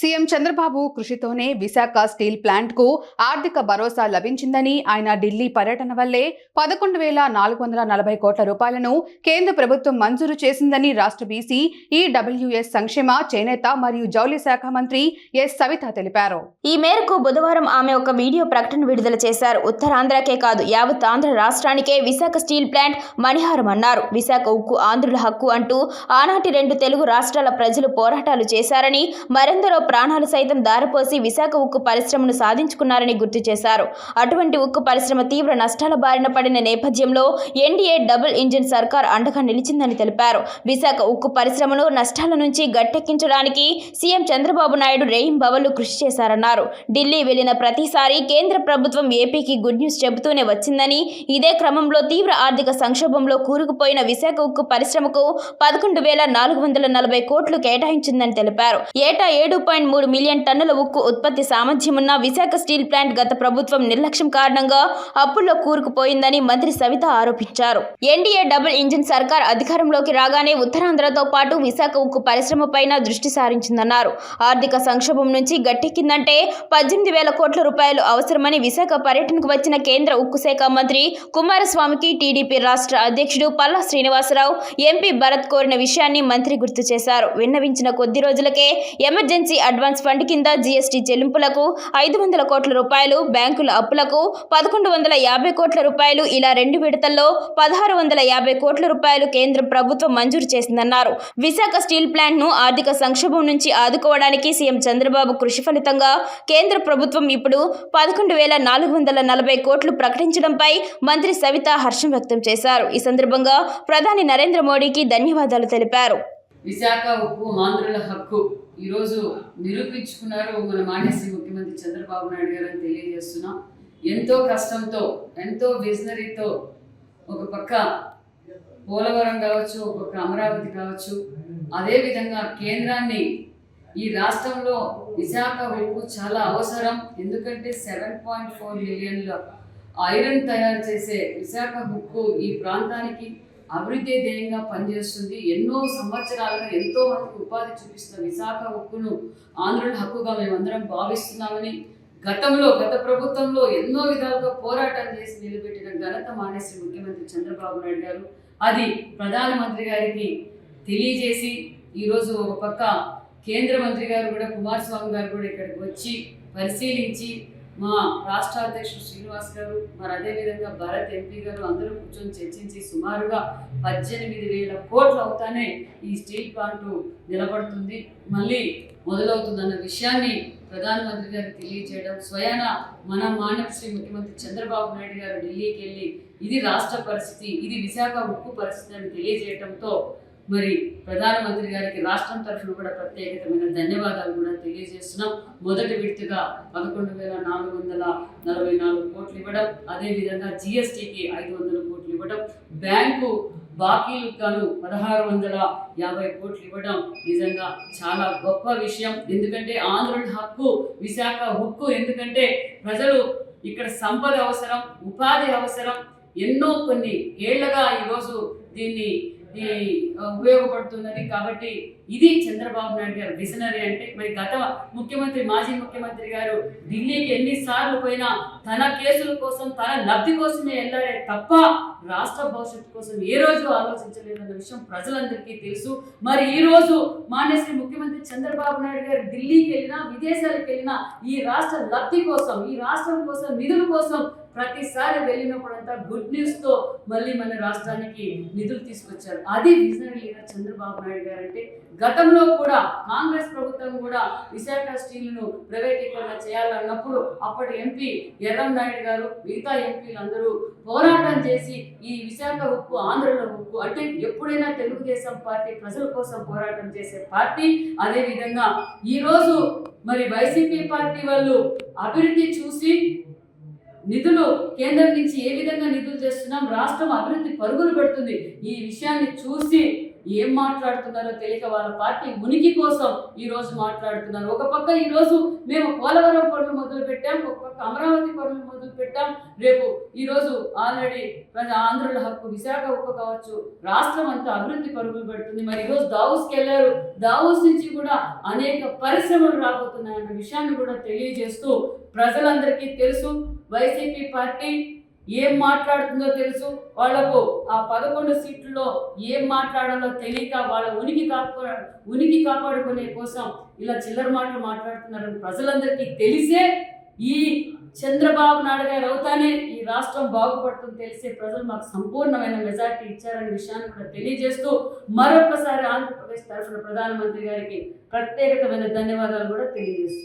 CM Chandrababu కృషితోనే Visakha steel ప్లాంట్కు ఆర్థిక భరోసా లభించిందని ఆయన ఢిల్లీ పర్యటన వల్లే పదకొండు వేల నాలుగు వందల నలభై కోట్ల రూపాయలను కేంద్ర ప్రభుత్వం మంజూరు చేసిందని రాష్ట్ర బీసీ ఈడబ్ల్యూఎస్ సంక్షేమ చేనేత మరియు జౌళి శాఖ మంత్రి ఎస్ సవిత తెలిపారు. ఈ మేరకు బుధవారం ఆమె ఒక వీడియో ప్రకటన విడుదల చేశారు. ఉత్తరాంధ్రకే కాదు యావత్ ఆంధ్ర రాష్ట్రానికే విశాఖ స్టీల్ ప్లాంట్ మణిహారం అన్నారు. విశాఖ ఉక్కు ఆంధ్రుల హక్కు అంటూ ఆనాటి రెండు తెలుగు రాష్ట్రాల ప్రజలు పోరాటాలు చేశారని మరెందరో ప్రాణాలు సైతం దారిపోసి విశాఖ ఉక్కు పరిశ్రమను సాధించుకున్నారని గుర్తు చేశారు. అటువంటి ఉక్కు పరిశ్రమ తీవ్ర నష్టాల బారిన పడిన నేపథ్యంలో ఎన్డీఏ డబుల్ ఇంజిన్ సర్కార్ అండగా నిలిచిందని తెలిపారు. విశాఖ ఉక్కు పరిశ్రమను నష్టాల నుంచి గట్టెక్కించడానికి సీఎం చంద్రబాబు నాయుడు రేయింబవళ్ళు కృషి చేశారన్నారు. ఢిల్లీ వెళ్ళిన ప్రతిసారి కేంద్ర ప్రభుత్వం ఏపీకి గుడ్ న్యూస్ చెబుతూనే వచ్చిందని ఇదే క్రమంలో తీవ్ర ఆర్థిక సంక్షోభంలో కూరుకుపోయిన విశాఖ ఉక్కు పరిశ్రమకు పదకొండు వేల నాలుగు వందల నలభై కోట్లు కేటాయించిందని తెలిపారు. ఏటా ఏడు పాయింట్ మూడు మిలియన్ టన్నుల ఉక్కు ఉత్పత్తి సామర్థ్యమున్న విశాఖ స్టీల్ ప్లాంట్ గత ప్రభుత్వం నిర్లక్ష్యం కారణంగా అప్పుల్లో కూరుకుపోయిందని మంత్రి సవిత ఆరోపించారు. ఎన్డీఏ డబుల్ ఇంజిన్ సర్కార్ అధికారంలోకి రాగానే ఉత్తరాంధ్రతో పాటు విశాఖ ఉక్కు పరిశ్రమ పైన దృష్టి సారించిందన్నారు. ఆర్థిక సంక్షోభం నుంచి గట్టెక్కిందంటే పద్దెనిమిది వేల కోట్ల రూపాయలు అవసరమని విశాఖ పర్యటనకు వచ్చిన కేంద్ర ఉక్కు శాఖ మంత్రి కుమారస్వామికి టీడీపీ రాష్ట్ర అధ్యక్షుడు పల్లా శ్రీనివాసరావు ఎంపీ భరత్ కోరిన విషయాన్ని మంత్రి గుర్తు చేశారు. విన్నవించిన కొద్ది రోజులకే ఎమర్జెన్సీ అడ్వాన్స్ ఫండ్ కింద జీఎస్టీ చెల్లింపులకు ఐదు వందల కోట్ల రూపాయలు బ్యాంకుల అప్పులకు పదకొండు వందల యాభై కోట్ల రూపాయలు ఇలా రెండు విడతల్లో పదహారు వందల యాభై కోట్ల రూపాయలు కేంద్ర ప్రభుత్వం మంజూరు చేసిందన్నారు. విశాఖ స్టీల్ ప్లాంట్ను ఆర్థిక సంక్షోభం నుంచి ఆదుకోవడానికి సీఎం చంద్రబాబు కృషి ఫలితంగా కేంద్ర ప్రభుత్వం ఇప్పుడు పదకొండు వేల నాలుగు వందల నలభై కోట్లు ప్రకటించడంపై మంత్రి సవిత హర్షం వ్యక్తం చేశారు. ఈ సందర్భంగా ప్రధాని నరేంద్ర మోడీకి ధన్యవాదాలు తెలిపారు. విశాఖ ఉక్కు ఆంధ్రుల హక్కు. ఈరోజు నిరూపించుకున్నారు మన మానేసి ముఖ్యమంత్రి చంద్రబాబు నాయుడు గారు అని తెలియజేస్తున్నాం. ఎంతో కష్టంతో ఎంతో విజనరీతో ఒక పక్క పోలవరం కావచ్చు ఒక పక్క అమరావతి కావచ్చు అదేవిధంగా కేంద్రాన్ని ఈ రాష్ట్రంలో విశాఖ వైపు చాలా అవసరం. ఎందుకంటే సెవెన్ పాయింట్ ఫోర్ మిలియన్ల ఐరన్ తయారు చేసే విశాఖ హుక్కు ఈ ప్రాంతానికి అభివృద్ధి ధ్యేయంగా పనిచేస్తుంది. ఎన్నో సంవత్సరాలుగా ఎంతో మందికి ఉపాధి చూపిస్తున్న విశాఖ ఉక్కును ఆంధ్రుల హక్కుగా మేమందరం భావిస్తున్నామని గతంలో గత ప్రభుత్వంలో ఎన్నో విధాలుగా పోరాటం చేసి నిలబెట్టిన ఘనత మానేసి ముఖ్యమంత్రి చంద్రబాబు నాయుడు గారు. అది ప్రధానమంత్రి గారికి తెలియజేసి ఈరోజు ఒక పక్క కేంద్ర మంత్రి గారు కూడా కుమారస్వామి గారు కూడా ఇక్కడికి వచ్చి పరిశీలించి మా రాష్ట్ర అధ్యక్షుడు శ్రీనివాస్ గారు మరి అదేవిధంగా భారత్ ఎంపీ గారు అందరూ కూర్చొని చర్చించి సుమారుగా పద్దెనిమిది వేల కోట్లు అవుతానే ఈ స్టీల్ ప్లాంట్ నిలబడుతుంది. మళ్ళీ మొదలవుతుందన్న విషయాన్ని ప్రధానమంత్రి గారికి తెలియజేయడం స్వయాన మన మానవశ్రీ ముఖ్యమంత్రి చంద్రబాబు నాయుడు గారు ఢిల్లీకి వెళ్ళి ఇది రాష్ట్ర పరిస్థితి ఇది విశాఖ ఉక్కు పరిస్థితి అని తెలియజేయడంతో మరి ప్రధానమంత్రి గారికి రాష్ట్రం తరఫున కూడా ప్రత్యేకమైన ధన్యవాదాలు కూడా తెలియజేస్తున్నాం. మొదటి విడతగా పదకొండు వేల నాలుగు వందల నలభై నాలుగు కోట్లు ఇవ్వడం అదేవిధంగా జిఎస్టీకి ఐదు వందల కోట్లు ఇవ్వడం బ్యాంకు బాకీలకు గాను పదహారు వందల యాభై కోట్లు ఇవ్వడం నిజంగా చాలా గొప్ప విషయం. ఎందుకంటే ఆంధ్రుల హక్కు విశాఖ హక్కు ఎందుకంటే ప్రజలు ఇక్కడ సంపద అవసరం ఉపాధి అవసరం. ఎన్నో కొన్ని ఏళ్ళగా ఈరోజు దీన్ని ఉపయోగపడుతున్నది కాబట్టి ఇది చంద్రబాబు నాయుడు గారు విజనరీ అంటే మరి గత ముఖ్యమంత్రి మాజీ ముఖ్యమంత్రి గారు ఢిల్లీకి ఎన్నిసార్లు పోయినా తన కేసుల కోసం తన లబ్ధి కోసమే వెళ్ళారే తప్ప రాష్ట్ర భవిష్యత్తు కోసం ఏ రోజు ఆలోచించలేదన్న విషయం ప్రజలందరికీ తెలుసు. మరి ఈ రోజు మాన్యశ్రీ ముఖ్యమంత్రి చంద్రబాబు నాయుడు గారు ఢిల్లీకి వెళ్ళినా విదేశాలకు వెళ్ళినా ఈ రాష్ట్ర లబ్ధి కోసం ఈ రాష్ట్రం కోసం నిధుల కోసం ప్రతిసారి వెళ్ళినప్పుడంతా గుడ్ న్యూస్తో మళ్ళీ మన రాష్ట్రానికి నిధులు తీసుకొచ్చారు. అది విజనరీ లీడర్ చంద్రబాబు నాయుడు గారు అంటే గతంలో కూడా కాంగ్రెస్ ప్రభుత్వం కూడా విశాఖ స్టీల్ను ప్రైవేటీకరణ చేయాలన్నప్పుడు అప్పటి ఎంపీ ఎర్రం నాయుడు గారు మిగతా ఎంపీలందరూ పోరాటం చేసి ఈ విశాఖ ఉక్కు ఆంధ్రలో ఉక్కు అంటే ఎప్పుడైనా తెలుగుదేశం పార్టీ ప్రజల కోసం పోరాటం చేసే పార్టీ అదే విధంగా ఈ రోజు మరి వైసీపీ పార్టీ వాళ్ళు అభివృద్ధి చూసి నిధులు కేంద్రం నుంచి ఏ విధంగా నిధులు చేస్తున్నాం రాష్ట్రం అభివృద్ధి పరుగులు పెడుతుంది. ఈ విషయాన్ని చూసి ఏం మాట్లాడుతున్నారో తెలియక వాళ్ళ పార్టీ ఉనికి కోసం ఈ రోజు మాట్లాడుతున్నారు. ఒక పక్క ఈ రోజు మేము పోలవరం పనులు మొదలు పెట్టాం ఒక పక్క అమరావతి పనులు మొదలు పెట్టాం. రేపు ఈ రోజు ఆల్రెడీ ప్రజా ఆంధ్రుల హక్కు విశాఖ ఉక్కు కావచ్చు రాష్ట్రం అంతా అభివృద్ధి పరుగులు పెడుతుంది. మరి ఈరోజు దావూస్కి వెళ్ళారు. దావూస్ నుంచి కూడా అనేక పరిశ్రమలు రాబోతున్నాయన్న విషయాన్ని కూడా తెలియజేస్తూ ప్రజలందరికీ తెలుసు. వైసీపీ పార్టీ ఏం మాట్లాడుతుందో తెలుసు? వాళ్ళకు ఆ పదకొండు సీట్లలో ఏం మాట్లాడాలో తెలియక వాళ్ళ ఉనికి కాపా ఉనికి కాపాడుకునే కోసం ఇలా చిల్లర మాటలు మాట్లాడుతున్నారని ప్రజలందరికీ తెలిసే ఈ చంద్రబాబు నాయుడు గారు అవుతానే ఈ రాష్ట్రం బాగుపడుతుంది తెలిసే ప్రజలు మాకు సంపూర్ణమైన మెజార్టీ ఇచ్చారనే విషయాన్ని కూడా తెలియజేస్తూ మరొకసారి ఆంధ్రప్రదేశ్ తరఫున ప్రధానమంత్రి గారికి ప్రత్యేకమైన ధన్యవాదాలు కూడా తెలియజేస్తున్నాను